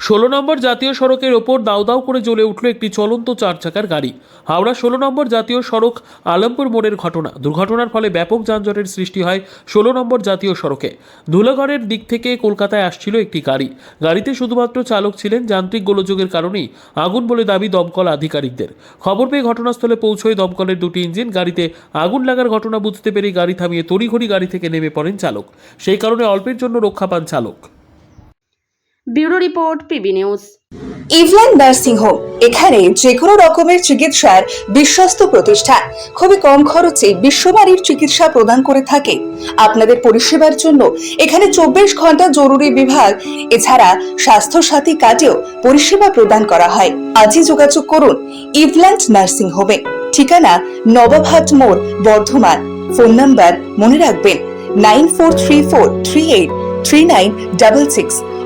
ষোলো নম্বর জাতীয় সড়কের ওপর দাউ দাউ করে জ্বলে উঠল একটি চলন্ত চার চাকার গাড়ি। হাওড়া ষোলো নম্বর জাতীয় সড়ক আলমপুর মোড়ের ঘটনা। দুর্ঘটনার ফলে ব্যাপক যানজটের সৃষ্টি হয় ষোলো নম্বর জাতীয় সড়কে। ধুলাগড়ের দিক থেকে কলকাতায় আসছিল একটি গাড়ি। গাড়িতে শুধুমাত্র চালক ছিলেন, যান্ত্রিক গোলযোগের কারণেই আগুন বলে দাবি দমকল আধিকারিকদের। খবর পেয়ে ঘটনাস্থলে পৌঁছয় দমকলের দুটি ইঞ্জিন। গাড়িতে আগুন লাগার ঘটনা বুঝতে পেরে গাড়ি থামিয়ে তড়িঘড়ি গাড়ি থেকে নেমে পড়েন চালক। সেই কারণে অল্পের জন্য রক্ষা পান চালক। Bureau report, PB news. Evland nursing home, এখানে যে কোনো রকমের চিকিৎসার বিশ্বস্ত প্রতিষ্ঠান। খুবই কম খরচে বিশ্বমানের চিকিৎসা প্রদান করে থাকে। আপনাদের পরিষেবার জন্য এখানে চব্বিশ ঘণ্টা জরুরি বিভাগ, এছাড়া স্বাস্থ্য সাথী কার্ডেও পরিষেবা প্রদান করা হয়। আজই যোগাযোগ করুন ইভল্যান্ড নার্সিং হোমে। ঠিকানা নবাবহাট মোড়, বর্ধমান। ফোন নাম্বার মনে রাখবেন, nine four three four three eight three nine double six.